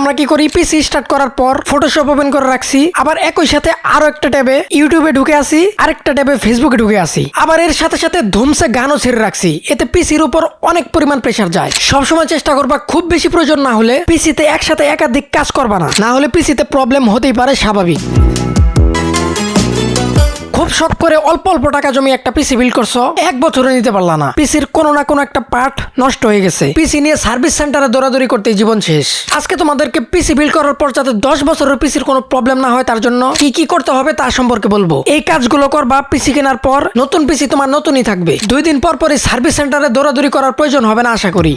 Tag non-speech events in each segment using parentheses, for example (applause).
আমরা কি করি? পিসি স্টার্ট করার পর ফটোশপ ওপেন করে রাখছি। আবার একই সাথে আরও একটা ট্যাবে ইউটিউবে ঢুকে আসি আরেকটা ট্যাবে ফেসবুকে ঢুকে আসি আবার এর সাথে সাথে ধুমসে গানও ছেড়ে রাখছি। এতে পিসির উপর অনেক পরিমাণ প্রেশার যায়। সবসময় চেষ্টা করবা, খুব বেশি প্রয়োজন না হলে পিসিতে একসাথে একাধিক কাজ করবা না। না হলে পিসিতে প্রবলেম হতেই পারে, স্বাভাবিক। খুব শখ করে অল্প অল্প টাকা জমি একটা পিসি বিল্ড করছ। এক বছরে নিতে পারলা না। পিসির কোনো না কোনো একটা পার্ট নষ্ট হয়ে গেছে। পিসি নিয়ে সার্ভিস সেন্টারে দৌড়াদৌড়ি করতেই জীবন শেষ। আজকে তোমাদেরকে পিসি বিল্ড করার পর যাতে দশ বছরের পিসির কোনো প্রবলেম না হয়, তার জন্য কি কি করতে হবে তা সম্পর্কে বলব। এই কাজগুলো করবা পিসি কেনার পর। নতুন পিসি তোমার নতুনই থাকবে। দুই দিন পর পরই সার্ভিস সেন্টারে দৌড়াদৌড়ি করার প্রয়োজন হবে না, আশা করি।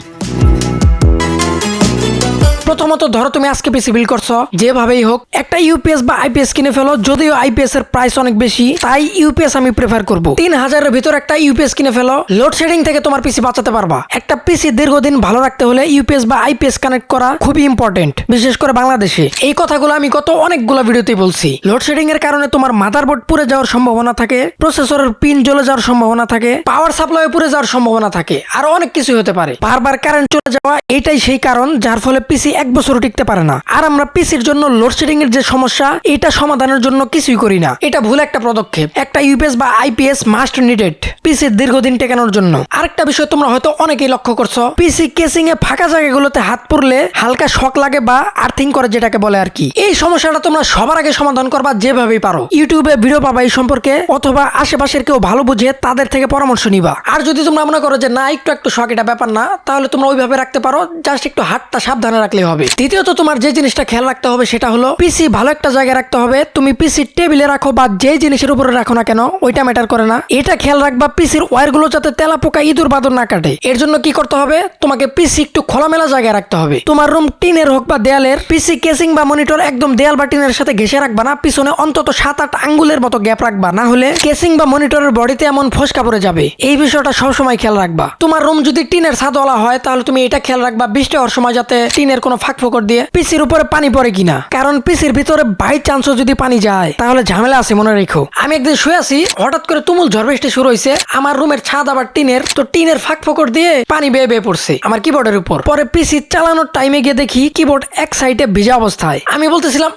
প্রথমত ধরো তুমি আজকে পিসি বিল করছ, যেভাবেই হোক, একটা ইউপিএস বা আইপিএস কিনে ফেলো, যদিও আইপিএস এর প্রাইস অনেক বেশি, তাই ইউপিএস আমি প্রেফার করব। তিন হাজারের ভিতর একটা ইউপিএস কিনে ফেলো লোডশেডিং থেকে তোমার পিসি বাঁচাতে পারবা। একটা পিসি দীর্ঘদিন ভালো রাখতে হলে ইউপিএস বা আইপিএস কানেক্ট করা খুবই ইম্পর্টেন্ট বিশেষ করে বাংলাদেশে। এই কথাগুলো আমি গত অনেকগুলো ভিডিওতে বলছি। লোডশেডিং এর কারণে তোমার মাদারবোর্ড পুড়ে যাওয়ার সম্ভাবনা থাকে প্রসেসরের পিন জ্বলে যাওয়ার সম্ভাবনা থাকে পাওয়ার সাপ্লাই পুড়ে যাওয়ার সম্ভাবনা থাকে, আরও অনেক কিছু হতে পারে। বারবার কারেন্ট চলে যাওয়া, এটাই সেই কারণ, যার ফলে পিসি এক বছর টিকতে পারে না। আর আমরা পিসির জন্য লোডশেডিং এর যে সমস্যা, এটা সমাধানের জন্য কিছুই করি না। এটা ভুল একটা পদক্ষেপ। একটা ইউপিএস বা আইপিএস মাস্ট নিডেড পিসির দীর্ঘদিন টেকানোর জন্য। আরেকটা বিষয় তোমরা হয়তো অনেকেই লক্ষ্য করছ। পিসি কেসিং এ ফাঁকা জায়গাগুলোতে হাত পড়লে হালকা শক লাগে বা আর্থিং করে যেটাকে বলে আর কি। এই সমস্যাটা তোমরা সবার আগে সমাধান করবা যেভাবেই পারো। ইউটিউবে ভিডিও পাবা এই সম্পর্কে, অথবা আশেপাশের কেউ ভালো বুঝে তাদের থেকে পরামর্শ নিবা। আর যদি তোমরা মনে করো যে না, একটু একটু শখ, এটা ব্যাপার না, তাহলে তোমরা ওইভাবে রাখতে পারো। জাস্ট একটু হাতটা সাবধানে রাখলে হবে। দ্বিতীয়ত তোমার যে জিনিসটা খেয়াল রাখতে হবে সেটা হলো পিসি ভালো একটা জায়গায় রাখতে হবে। তুমি পিসি টেবিলে রাখো বা যে জিনিসের উপরে রাখো না কেন, ওইটা ম্যাটার করে না। এটা খেয়াল রাখবা পিসির ওয়্যারগুলো যাতে তেলা পোকা ইঁদুর বাদর না কাটে। এর জন্য কি করতে হবে? তোমাকে পিসি একটু খোলামেলা জায়গায় রাখতে হবে। তোমার রুম টিনের হোক বা দেয়ালের পিসি কেসিং বা মনিটর একদম দেয়াল বা টিনের সাথে ঘেসে রাখবা না। পিছনে অন্তত সাত আট আঙ্গুলের মতো গ্যাপ রাখবা। না হলে কেসিং বা মনিটরের বডিতে এমন ফসকা পড়ে যাবে। এই বিষয়টা সবসময় খেয়াল রাখবা। তোমার রুম যদি টিনের ছাদওয়ালা হয়, তাহলে তুমি এটা খেয়াল রাখবা, বৃষ্টি হওয়ার সময় যাতে টিনের কোনো ফাঁক ফোকর দিয়ে পিসির উপরে পানি পড়ে কিনা। কারণ পিসির ভিতরে বাই চান্সও যদি পানি যায়, তাহলে ঝামেলা আছে, মনে রেখো। আমি একদিন শুয়ে আছি, হঠাৎ করে তুমুল ঝড় বৃষ্টি শুরু হয়েছে আমার রুমের ছাদ আবার টিনের, তো টিনের ফাঁক ফোকর দিয়ে পানি বেয়ে বেয়ে পড়ছে আমার কিবোর্ডের উপর। পরে পিসি চালানোর টাইমে গিয়ে দেখি কিবোর্ড এক সাইডে ভিজা অবস্থায়। আমি বলতেছিলাম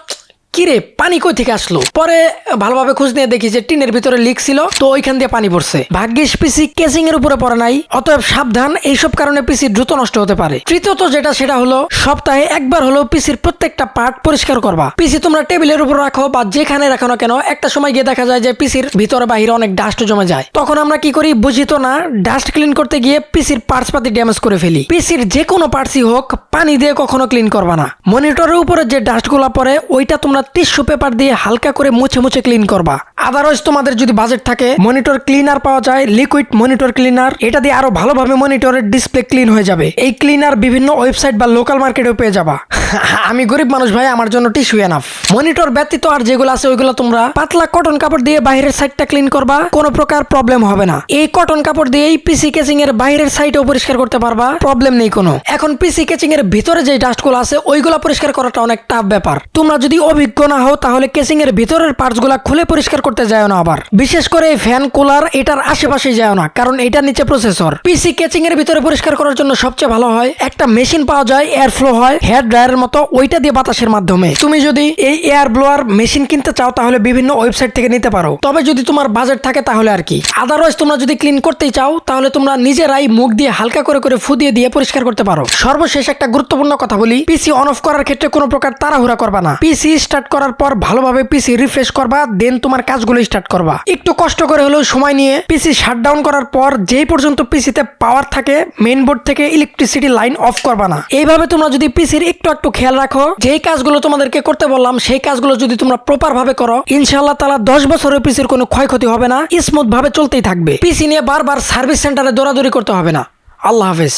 কিরে, পানি কই থেকে আসলো? পরে ভালোভাবে খোঁজ নিয়ে দেখি যে টিনের ভিতরে লিক ছিল, তো ওইখান দিয়ে পানি পড়ছে। ভাগ্যিস পিসি কেসিং এর উপরে পড়ে নাই, অতএব সাবধান, এইসব কারণে পিসি দ্রুত নষ্ট হতে পারে। তৃতীয়ত যেটা, সেটা হলো, সপ্তাহে একবার হলো পিসির প্রত্যেকটা পার্ট পরিষ্কার করবা। পিসি, তোমরা টেবিলের উপর রাখো বা যেখানে রাখো না কেন, একটা সময় গিয়ে দেখা যায় যে পিসির ভিতরে বাহিরে অনেক ডাস্ট জমে যায়। তখন আমরা কি করি, বুঝি তো না ডাস্ট ক্লিন করতে গিয়ে পিসির পার্টস পাতি ড্যামেজ করে ফেলি। পিসির যে কোনো পার্টসই হোক, পানি দিয়ে কখনো ক্লিন করবা না। মনিটরের উপরে যে ডাস্টগুলা পড়ে, ওইটা তোমরা টিস্যু পেপার দিয়ে হালকা করে মুছে মুছে ক্লিন করবা। আদারওয়াইজ তোমাদের যদি বাজেট থাকে মনিটর ক্লিনার পাওয়া যায় লিকুইড মনিটর ক্লিনার এটা দিয়ে আরও ভালোভাবে মনিটরের ডিসপ্লে ক্লিন হয়ে যাবে। এই ক্লিনার বিভিন্ন ওয়েবসাইট বা লোকাল মার্কেটেও পেয়ে যাবা। (laughs) আমি গরিব মানুষ ভাই, আমার জন্য টিস্যু এনাফ মনিটর ব্যতীত আর যেগুলো আছে, ওইগুলো তোমরা পাতলা কটন কাপড় দিয়ে বাইরের সাইডটা ক্লিন করবা, কোনো প্রকার প্রবলেম হবে না। এই কটন কাপড় দিয়ে এই পিসি কেচিং এর বাইরের সাইডেও পরিষ্কার করতে পারবা প্রবলেম নেই কোনো। এখন পিসি কেচিং এর ভিতরে যে ডাস্টগুলো আছে, ওইগুলো পরিষ্কার করাটা অনেক টাফ ব্যাপার। তোমরা যদি অভিজ্ঞ না হও, তাহলে কেচিং এর ভিতরের পার্টসগুলা খুলে পরিষ্কার করতে যায় না আবার। বিশেষ করে ফ্যান কুলার এটার আশেপাশে যায় না, কারণ এটার নিচে প্রসেসর পিসি কেচিং এর ভিতরে পরিষ্কার করার জন্য সবচেয়ে ভালো হয়, একটা মেশিন পাওয়া যায় এয়ার ফ্লো হয় হেয়ার ড্রায়ারের মতো, ওইটা দিয়ে বাতাসের মাধ্যমে। তুমি যদি এই এয়ার ব্লোয়ার মেশিন কিনতে চাও, তাহলে বিভিন্ন ওয়েবসাইট থেকে নিতে পারো। তবে যদি তোমার বাজেট থাকে, তাহলে আর কি। আদারওয়াইজ তোমরা যদি ক্লিন করতেই চাও, তাহলে তোমরা নিজেরাই মুখ দিয়ে হালকা করে করে ফু দিয়ে দিয়ে পরিষ্কার করতে পারো। সর্বশেষ একটা গুরুত্বপূর্ণ কথা বলি পিসি অন অফ করার ক্ষেত্রে কোনো প্রকার তাড়াহুড়া করবা না। পিসি স্টার্ট করার পর ভালোভাবে পিসি রিফ্রেশ করবা দেন তোমার কাজগুলো স্টার্ট করবা। একটু কষ্ট করে হলেও সময় নিয়ে পিসি শাটডাউন করার পর যেই পর্যন্ত পিসিতে পাওয়ার থাকে মেইন বোর্ড থেকে ইলেকট্রিসিটি লাইন অফ করবা না। এইভাবে তোমরা যদি পিসির একটু একটু খেয়াল রাখো, যেই কাজগুলো তোমাদেরকে করতে বললাম, সেই কাজগুলো যদি তোমরা প্রপার ভাবে করো ইনশাল্লাহ তালা দশ বছরের পিসির কোনো ক্ষয়ক্ষতি হবে না স্মুথ ভাবে চলতেই থাকবে। পিসি নিয়ে বারবার সার্ভিস সেন্টারে দৌড়াদৌড়ি করতে হবে না। আল্লাহ হাফেজ।